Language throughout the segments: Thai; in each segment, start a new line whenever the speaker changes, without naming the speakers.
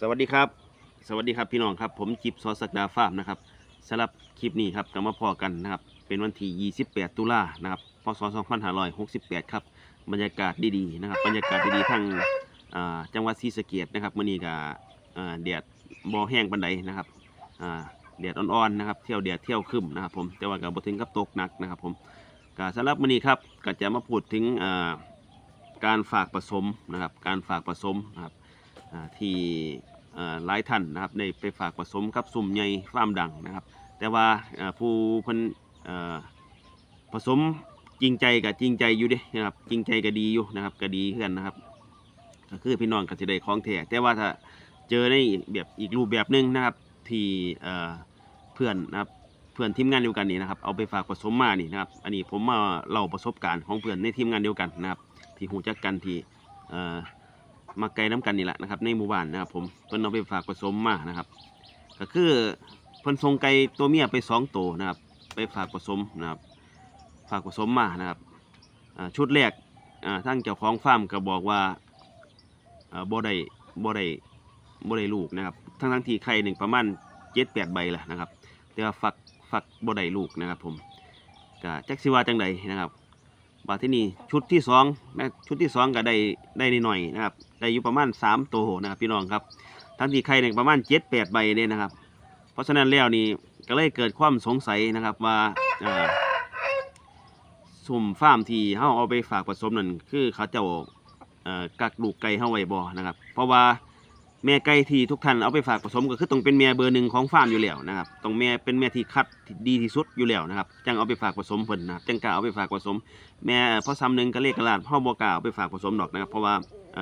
สวัสดีครับ สวัสดีครับพี่น้องครับ ผมจิบซอสักดาฟาร์มนะครับสำหรับคลิปนี้ครับก็มาพอกันนะครับ เป็นวันที่ 28 ตุลานะครับ พศ 2568 ครับ บรรยากาศดีๆนะครับ บรรยากาศดีๆทั้งจังหวัดศรีสะเกษนะครับมื้อนี้ก็อ่าแดดบ่แห้งปานใดนะครับแดดอ่อนๆนะครับ เที่ยวแดดเที่ยวคึมนะครับ ผม แต่ว่าก็บ่ถึงกับตกหนักนะครับ ผมก็สำหรับมื้อนี้ครับก็จะมาพูดถึงการฝากผสมนะครับ การฝากผสมนะครับ ที่หลายท่านนะครับได้ไปฝากผสมกับสุ่มใหญ่ฟาร์มดังนะครับ แต่ว่าผู้เพิ่นผสมจริงใจกับจริงใจอยู่ด้นะครับจริงใจก็ดีอยู่นะครับก็ดีคือกันนะครับก็คือพี่น้องก็สิได้ของแท้แต่ว่าถ้าเจอในแบบอีกรูปแบบหนึงนะครับที่เพื่อนนะครับเพื่อนทีมงานเดียวกันนี่นะครับเอาไปฝากผสมมานี่นะครับอันนี้ผมมาเล่าประสบการณ์ของเพื่อนในทีมงานเดียวกันนะครับที่หูจักกันที่ มาไกลน้ำกันนี่แหละนะครับในหมู่บ้านนะครับผมเพิ่นเอาไปฝากผสมมานะครับ ก็คือเพิ่นส่งไก่ตัวเมียไปสองตัวนะครับ ไปฝากผสมนะครับ ฝากผสมมานะครับชุดแรกทั้งเจ้าของฟาร์มก็บอกว่าบ่ได้บ่ได้บ่ได้ลูกนะครับ ทั้งทั้งที่ไข่หนึ่งประมาณเจ็ดแปดใบแหละนะครับ แต่ว่าฝักฝักบ่ได้ลูกนะครับ ผมก็จักสิว่าจังใดนะครับ บาทที่นี่ชุดที่สองนะชุดที่สองก็ได้ได้นิดหน่อยนะครับได้อยู่ประมาณสามตัวนะครับพี่น้องครับทั้งที่ไข่เนี่ยประมาณเจ็ดแปดใบเนี่ยนะครับ เพราะฉะนั้นแล้วนี่ก็เลยเกิดความสงสัยนะครับว่าสุ่มฟาร์มที่เฮาเอาไปฝากผสมนั่นคือเขาเจ้ากักลูกไก่เฮาไว้บ่นะครับ เพราะว่า แม่ไก่ที่ทุกท่านเอาไปฝากผสมก็คือต้องเป็นแม่เบอร์หนึ่งของฟาร์มอยู่แล้วนะครับต้องแม่เป็นแม่ที่คัดที่ดีที่สุดอยู่แล้วนะครับจังเอาไปฝากผสมเพิ่นนะครับจังกล้าเอาไปฝากผสม แม่พ่อซ้ำหนึ่งก็เลขกระลาดเฮาบ่กาเอาไปฝากผสมดอกนะครับ เพราะว่า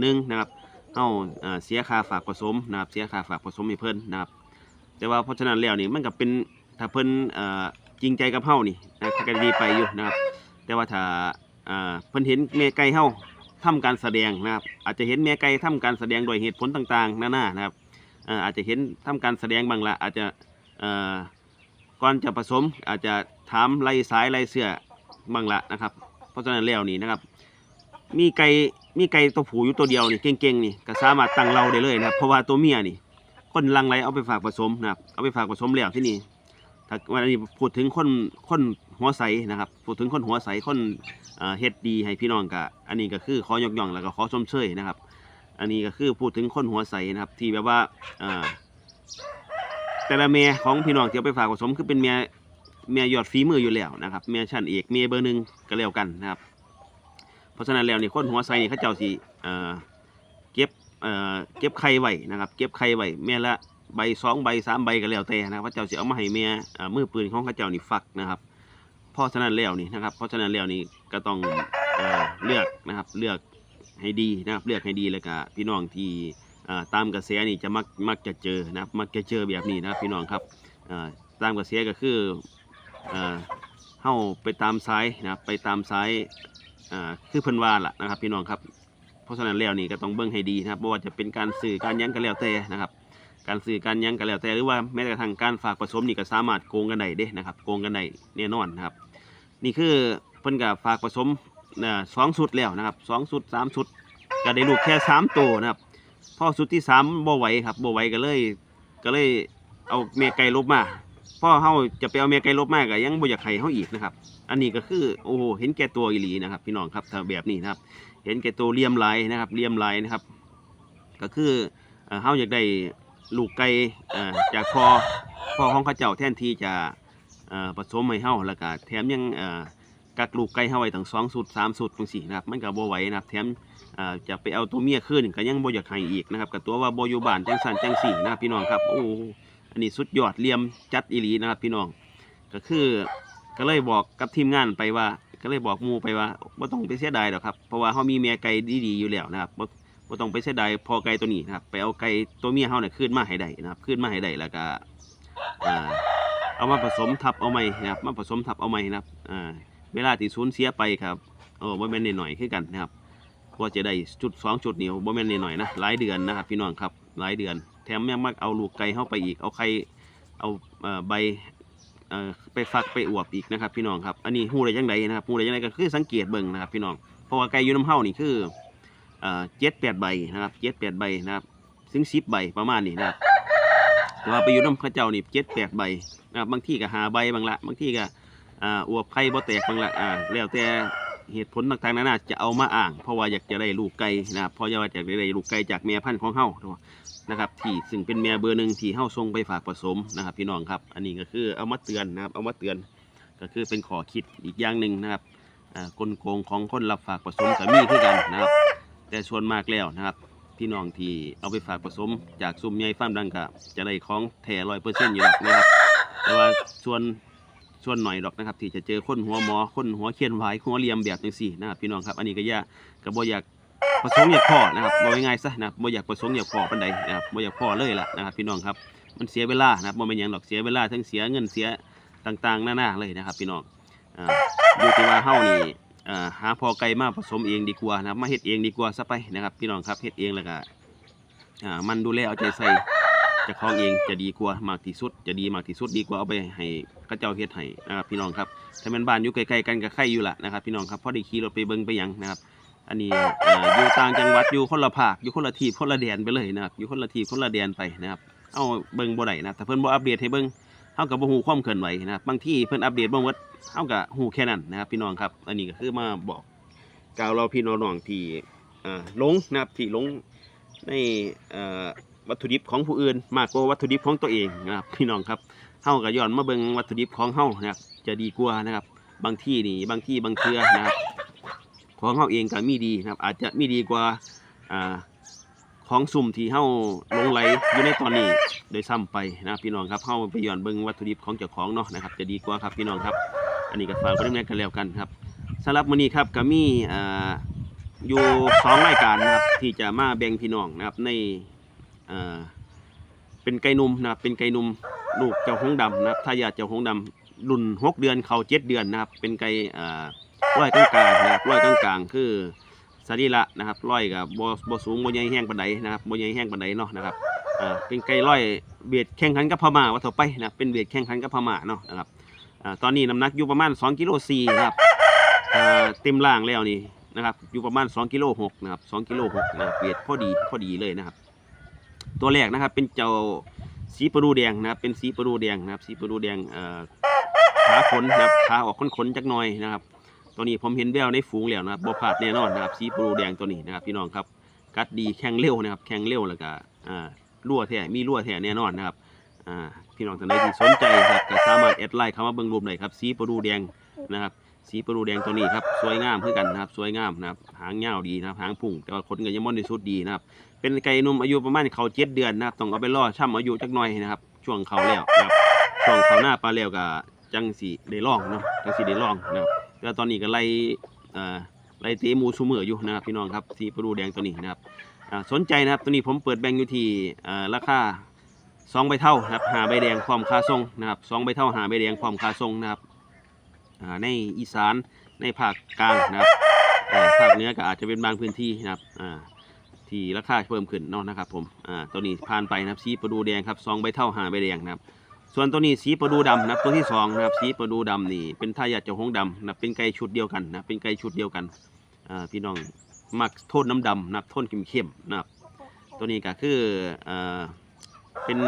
หนึ่งนะครับเฮาอ่าเสียค่าฝากผสมนะครับเสียค่าฝากผสมให้เพิ่นนะครับแต่ว่าเพราะฉะนั้นแล้วนี่มันก็เป็นถ้าเพิ่นจริงใจกับเฮานี่นะก็ดีไปอยู่นะครับแต่ว่าถ้าอ่าเพิ่นเห็นแม่ไก่เฮา ทำการแสดงนะครับ อาจจะเห็นแม่ไก่ทำการแสดงโดยเหตุผลต่างๆนานานะครับอาจจะเห็นทำการแสดงบางละอาจจะก่อนจะผสมอาจจะถามไล่สายไล่เสื้อบางละนะครับ เพราะฉะนั้นแล้วนี่นะครับ มีไก่มีไก่ตัวผู้อยู่ตัวเดียวนี่เก่งๆนี่ก็สามารถตั้งเราได้เลยนะครับ เพราะว่าตัวเมียนี่คนลังไรเอาไปฝากผสมนะครับเอาไปฝากผสมแล้วที่นี่ถ้าวันนี้พูดถึงคนคน หัวใสนะครับพูดถึงคนหัวใสคนเฮ็ดดีให้พี่น้องกะอันนี้ก็คือขอยกย่องแล้วก็ขอชมเชยนะครับ อันนี้ก็คือพูดถึงคนหัวใสนะครับ ที่แบบว่าแต่ละเมียของพี่น้องที่เอาไปฝากผสมคือเป็นเมียเมียยอดฝีมืออยู่แล้วนะครับเมียชั้นเอกเมียเบอร์หนึ่งก็แล้วกันนะครับเพราะฉะนั้นแล้วนี่คนหัวใสนี่เขาเจ้าสิเก็บเก็บไข่ไว้นะครับเก็บไข่ไว้แม่ละใบสองใบสามใบก็แล้วแต่นะครับเขาเจ้าสิเอามาให้แม่เมือปืนของเขาเจ้านี่ฟักนะครับ ราะฉะนั้นแล้วนี่นะครับเพราะฉะนั้นแล้วนี่ก็ต้องเอเลือกนะครับเลือกให้ดีนะครับเลือกให้ดีแล้วก็พี่น้องที่ตามกระแสนี่จะมักมักจะเจอนะครับมักจะเจอแบบนี้นะครับพี่น้องครับตามกระแสก็คือเอ่อเฮาไปตามซ้ายนะครับไปตามซ้ายคือเพิ่นว่าล่ะนะครับ พี่น้องครับเพราะฉะนั้นแล้วนี่ก็ต้องเบิ่งให้ดีนะครับบ่ว่าจะเป็นการสื่อการยังก็แล้วแต่นะครับ การสื่อการยังก็แล้วแต่หรือว่าแม้แต่กระทั่งการฝากผสมนี่ก็สามารถโกงกันได้เด้นะครับโกงกันได้แน่นอนนะครับ นี่คือเพิ่นก็ฝากผสมนะสองชุดแล้วนะครับสองชุดสามชุดก็ได้ลูกแค่สามตัวนะครับพ่อชุดที่สามบ่ไหวครับบ่ไหวก็เลย ก็เลยเอาเมียไก่ลบมาพ่อเฮาจะไปเอาเมียไก่ลบมาก็ยังบ่อยากให้เฮาอีกนะครับ อันนี้ก็คือโอ้โหเห็นแก่ตัวอีหลีนะครับ พี่น้องครับถ้าแบบนี้นะครับ เห็นแก่ตัวเลี่ยมลายนะครับเลี่ยมลายนะครับ ก็คือเฮาอยากได้ลูกไก่จากพ่อพ่อของข้าเจ้าแทนที่จะ ผสมให้เฮาแล้วก็แถมยังกักลูกไก่เฮาไว้ทั้งสองสุดสามสุดจังซี่นะครับมันก็บ่ไหวนะครับแถมจะไปเอาตัวเมียคืนก็ยังบ่อยากให้อีกนะครับก็ตัวว่าบ่อยู่บ้านจังซั่นจังซี่นะครับพี่น้องครับโอ้อันนี้สุดยอดเลี่ยมจัดอีหลีนะครับพี่น้องก็คือก็เลยบอกกับทีมงานไปว่าก็เลยบอกหมูไปว่าบ่ต้องไปเสียดายหรอกครับเพราะว่าเขามีเมียไก่ดีๆอยู่แล้วนะครับบ่บ่ต้องไปเสียดายพอไก่ตัวนี้นะครับไปเอาไก่ตัวเมียเขาเนี่ยขึ้นมาให้ได้นะครับขึ้นมาให้ได้แล้วก็อ่า เอามาผสมทับเอาใหม่นะครับมาผสมทับเอาใหม่นะครับอ่าเวลาที่สูญเสียไปครับโอ้บ่แม่นน้อยๆคือกันนะครับกว่าจะได้จุดสองจุดเดียวบ่แม่นน้อยๆนะหลายเดือนนะครับพี่น้องครับหลายเดือน แถมยังมักเอาลูกไก่เข้าไปอีกเอาไข่เอาใบไปฟักไปอวบอีกนะครับ พี่น้องครับอันนี้หูได้ยังไงนะครับหูได้ยังไงก็คือสังเกตเบิ่งนะครับ พี่น้องเพราะว่าไก่ยูน้ำเฮานี่คือเอ่อเจ็ดแปดใบนะครับเจ็ดแปดใบนะครับถึงสิบใบประมาณนี้นะครับ แต่ว่าไปอยู่น้ำข้าเจ้านี่เจ็ดแปดใบนะครับบางที่ก็หาใบบางละบางที่ก็อ่าอวบไข่บ่แตกบางละอ่าแล้วแต่เหตุผลต่างๆนานาจะเอามาอ้าง เพราะว่าอยากจะได้ลูกไก่นะครับเพราะว่าอยากได้ลูกไก่จากแม่พันธุ์ของเฮานะครับที่ซึ่งเป็นแม่เบอร์หนึ่งที่เฮาส่งไปฝากผสมนะครับ พี่น้องครับ อันนี้ก็คือเอามาเตือนนะครับเอามาเตือนก็คือเป็นขอคิดอีกอย่างหนึ่งนะครับอ่ากลโกงของคนรับฝากผสมก็มีคือกันนะครับ แต่ส่วนมากแล้วนะครับ พี่น้องที่เอาไปฝากผสมจากซุ่มใหญ่ฟาร์มดังก็จะได้ของแท้ร้อยเปอร์เซ็นต์อยู่ดอกนะครับแต่ว่าส่วนส่วนหน่อยดอกนะครับ ที่จะเจอคนหัวหมอคนหัวเขียนหวายหัวเหลี่ยมแบบจังซี่นะครับพี่น้องครับอันนี้ก็ยาก็บ่อยากประสงค์อยากพ่อนะครับบ่ง่ายๆซะนะครับบ่อยากประสงค์อยากพ่อปานใดนะครับบ่อยากพ่อเลยล่ะนะครับ พี่น้องครับมันเสียเวลานะครับบ่แม่นหยังดอกเสียเวลาทั้งเสียเงินเสียต่างๆหน้านาเลยนะครับ พี่น้องอ่าอยู่ที่ว่าเฮานี่ อ่อหาพอไก่มาผสมเองดีกว่านะครับมาเฮ็ดเองดีกว่าซะไปนะครับ พี่น้องครับเฮ็ดเองแล้วก็อ่ามันดูแลเอาใจใส่จะคล้องเองจะดีกว่ามากที่สุด จะดีมากที่สุดดีกว่าเอาไปให้เขาเจ้าเฮ็ดให้นะครับพี่น้องครับถ้าแม่นบ้านอยู่ใกล้ๆกันก็ใครอยู่ละนะครับ พี่น้องครับพอได้ขี่รถไปเบิ่งไปหยังนะครับ อันนี้อ่ออยู่ต่างจังหวัดอยู่คนละภาคอยู่คนละที่คนละแดนไปเลยนะครับอยู่คนละที่คนละแดนไปนะครับ เอาเบิ่งบ่ได้นะถ้าเพิ่นบ่อัปเดตให้เบิ่ง เฮากับบ่ฮู้ความเคลื่อนไหวนะครับบางที่เพิ่นอัปเดตบ่หมดเฮาก็ฮู้แค่นั้นนะครับ พี่น้องครับ อันนี้ก็คือมาบอกกล่าวเราพี่น้องที่เอ่อหลงนะครับที่หลงในเอ่อวัตถุดิบของผู้อื่น มากกว่าวัตถุดิบของตัวเองนะครับ พี่น้องครับเฮาก็ย้อนมาเบิ่งวัตถุดิบของเฮานะครับจะดีกว่านะครับ บางที่นี่บางที่บางเทื่อนะครับของเฮาเองก็มีดีนะครับ อาจจะมีดีกว่าอ่าของสุ่มที่เฮาลงไหลอยู่ในตอนนี้ โดยซ้ำไปนะพี่น้องครับเข้าไปย้อนเบิ่งวัตถุดิบของเจ้าของเนาะนะครับจะดีกว่าครับพี่น้องครับ อันนี้ก็ฝากไว้ด้วยกันแล้วกันครับสำหรับมื้อนี้ครับก็มีอ่าอยู่สองรายการนะครับที่จะมาแบ่งพี่น้องนะครับในอ่าเป็นไก่นุ่มนะครับเป็นไก่นุ่มลูกเจ้าหงดำนะครับถ้าอยากเจ้าหงดำรุ่นหกเดือนเขาเจ็ดเดือนนะครับ เป็นไก่อ่าร้อยกลางๆนะครับร้อยกลางๆคือสรีระนะครับร้อยกับบ่บ่สูงบ่ใหญ่แห้งปานใดนะครับบ่ใหญ่แห้งปานใดเนาะนะครับ อ่าเป็นไก่ร้อยเบียดแข่งขันกับพม่าว่าเถอไปนะเป็นเบียดแข่งขันกับพม่าเนาะนะครับอ่าตอนนี้น้ำหนักอยู่ประมาณ2กิโล4นะครับอ่าเต็มล่างแล้วนี่นะครับอยู่ประมาณ2กิโล6นะครับ2กิโล6นะเบียดพอดีพอดีเลยนะครับ ตัวแรกนะครับเป็นเจ้าสีปรูแดงนะครับเป็นสีปรูแดงนะครับสีปรูแดงเอ่อขาขนนะครับขาออกขนๆจักหน่อยนะครับตัวนี้ผมเห็นแววในฝูงแล้วนะครับบ่พลาดแน่นอนนะครับสีปรูแดงตัวนี้นะครับพี่น้องครับกัดดีแข่งเร็วนะครับแข่งเร็วแล้วก็อ่า รั่วแท้มีรั่วแท้แน่นอนนะครับอ่าพี่น้องท่านใดที่สนใจครับก็สามารถแอดไลน์เข้ามาเบิ่งรูปได้ครับ สีปรูแดงนะครับ สีปรูแดงตัวนี้ครับสวยงามคือกันนะครับสวยงามนะครับหางยาวดีนะครับหางพุ่งแต่ว่าขนก็ยังม่อนในสุดดีนะครับ เป็นไก่นุ่มอายุประมาณเขาเจ็ดเดือนนะครับต้องเอาไปล่อช่ำอายุจักหน่อยนะครับ ช่วงเขาแล้วนะครับช่วงเขาหน้าปลาแล้วก็จังสีได้ล่องเนาะจังสีได้ล่องนะครับแล้วตอนนี้ก็ไล่อ่าไล่เตะมูซูเมอร์อยู่นะครับพี่น้องครับสีปรูแดงตัวนี้นะครับ สนใจนะครับตัวนี้ผมเปิดแบ่งอยู่ที่ราคาสองใบเท่านะครับหาใบแดงพร้อมค่าส่งนะครับสองใบเท่าหาใบแดงพร้อมค่าส่งนะครับในอีสานในภาคกลางนะครับภาคเหนือก็อาจจะเป็นบางพื้นที่นะครับที่ราคาเพิ่มขึ้นเนาะนะครับผมตัวนี้ผ่านไปนะครับสีประดูแดงครับสองใบเท่าหาใบแดงนะครับส่วนตัวนี้สีประดูดำนะครับตัวที่สองนะครับสีประดูดำนี่เป็นทายาทเจ้าหงดำนะครับเป็นไก่ชุดเดียวกันนะเป็นไก่ชุดเดียวกันพี่น้อง มักโทนน้ำดำนะครับโทนเข้มๆนะครับ ตัวนี้ก็คือเอ่อเป็น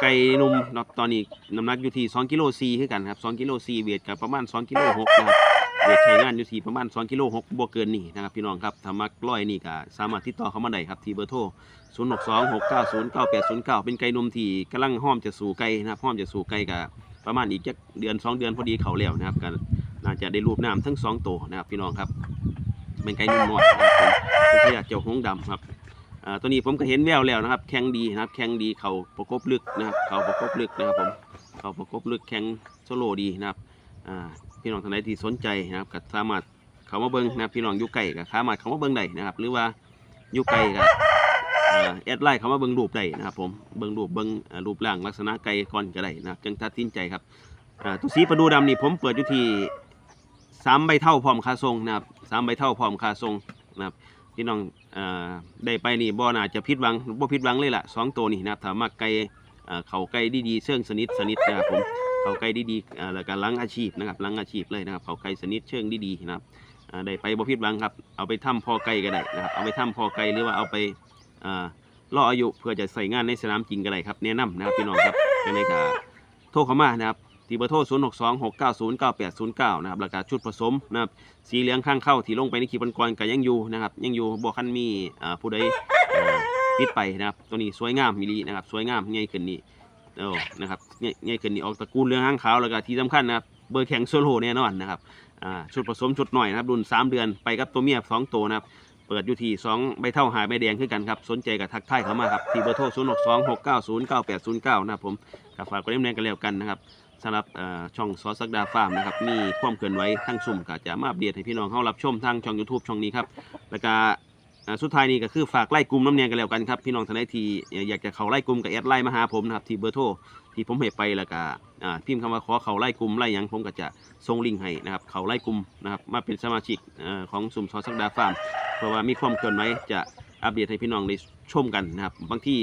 ไก่หนุ่มนะครับตอนนี้น้ำหนักอยู่ที่2กิโล4คือกันครับ2กิโล4เวทกับประมาณ2กิโล6นะครับเวทใช้งานอยู่ที่ประมาณ2กิโล6บวกเกินนี่นะครับพี่น้องครับถ้ามักร้อยนี่ก็สามารถติดต่อเข้ามาได้ครับที่เบอร์โทร0626909809 เป็นไก่หนุ่มที่กำลังห้อมจะสู่ไก่นะครับห้อมจะสู่ไก่กับประมาณอีกจักเดือน 2 เดือนพอดีเขาแล้วนะครับก็น่าจะได้รูปน้ำทั้งสองตัวนะครับพี่น้องครับ เป็นไก่นุ่มนวลนะครับผมเป็นพยาเจ้าหงส์ดำครับอ่าตัวนี้ผมก็เห็นแววแล้วนะครับ แข็งดีนะครับ แข็งดีเขาประกบลึกนะครับเขาประกบลึกนะครับผมเขาประกบลึกแข็งโซโลดีนะครับอ่าพี่น้องท่านใดที่สนใจนะครับก็สามารถเขามาเบิ้งนะครับพี่น้องยู่ไก่ก็สามารถเขามาเบิ้งได้นะครับ หรือว่ายู่ไก่ก็แอดไลน์เขามาเบิ้งรูปได้นะครับผมเบิ้งรูปเบิ้งรูปร่างลักษณะไก่ก่อนก็ได้นะครับจังตัดสินใจครับตัวสีประดูดำนี่ผมเปิดอยู่ที่ สามใบเท่าพร้อมค่าทรงนะครับสามใบเท่าพร้อมค่าทรงนะครับพี่น้องเอ่อได้ไปนี่บ่น่าจะผิดหวังบ่ผิดวังเลยล่ะสองตัวนี่นะครับถามักไก่เอ่อเขาไก่ดีๆเชิงสนิทสนิทนะครับผมเขาไก่ดีๆเอ่อแล้วก็หลังอาชีพนะครับหลังอาชีพเลยนะครับเขาไก่สนิทเชิงดีๆนะครับอ่าได้ไปบ่ผิดวังครับเอาไปทำพอไก่ก็ได้นะครับเอาไปทำพอไก่หรือว่าเอาไปอ่ารออายุเพื่อจะใส่งานในสนามจริงกันเลยครับแนะนำนะครับพี่น้องครับยังไงก็โทรเข้ามานะครับ ที่เบอร์โทร 0 6 2 6 9 0 9 8 0 9 นะครับแล้วก็ชุดผสมนะครับสีเหลืองข้างเข้าที่ลงไปในคลิปก่อนๆก็ยังอยู่นะครับยังอยู่บ่คันมีอ่าผู้ใดปิดไปนะครับตัวนี้สวยงามมิลีนะครับสวยงามใหญ่ขึ้นนี่โอ้นะครับใหญ่ใหญ่ขึ้นนี่ออกตระกูลเรื่องห้างขาวแล้วก็ที่สำคัญนะครับเบอร์แข็งโซโลแน่นอนนะครับอ่าชุดผสมชุดหน่อยนะครับรุ่น 3 เดือนไปกับตัวเมีย2ตัวนะครับเปิดอยู่ที่2ใบเท่าหายใบแดงขึ้นกันครับ สนใจกับทักทายเข้ามาครับ ที่เบอร์โทร 0 6 2 6 9 0 9 8 0 9 นะครับผมกับฝากกดเล่มแรงกันแล้วกันนะครับ สำหรับช่องซอสสักดาฟาร์มนะครับมีความเคลื่อนไหวทั้งสุ่มก็จะมาอัปเดตให้พี่น้องเข้ารับชมทางช่อง YouTube ช่องนี้ครับแล้วก็สุดท้ายนี้ก็คือฝากไล่กลุ่มน้ำเนียงกันแล้วกันครับพี่น้องท่านใดที่อยากจะเข้าไล่กลุ่มกับแอดไลน์มาหาผมนะครับที่เบอร์โทรที่ผมให้ไปแล้วก็พิมพ์คำว่าขอเข้าไล่กลุ่มไล่ยังผมก็จะส่งลิงก์ให้นะครับเข้าไล่กลุ่มนะครับมาเป็นสมาชิกอของสุ่มซอสสักดาฟาร์มเพราะว่ามีความเคลื่อนไหวจะอัปเดตให้พี่น้องได้ชมกันนะครับบางที่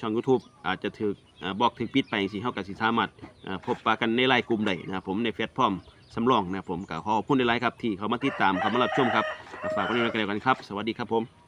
ช่อง YouTube อาจจะถืออบอกถึงปิดไปสิเฮากับสิสามารถพบปะกันในไลน์กลุ่มได้นะครับผมในแพร้อมสำรองนะครับผมก็ขอขอบคุณในไลน์ครับที่เขามาติดตามเขามารับชมครับฝากไว้ในกันแล้วกันครับ สวัสดีครับผม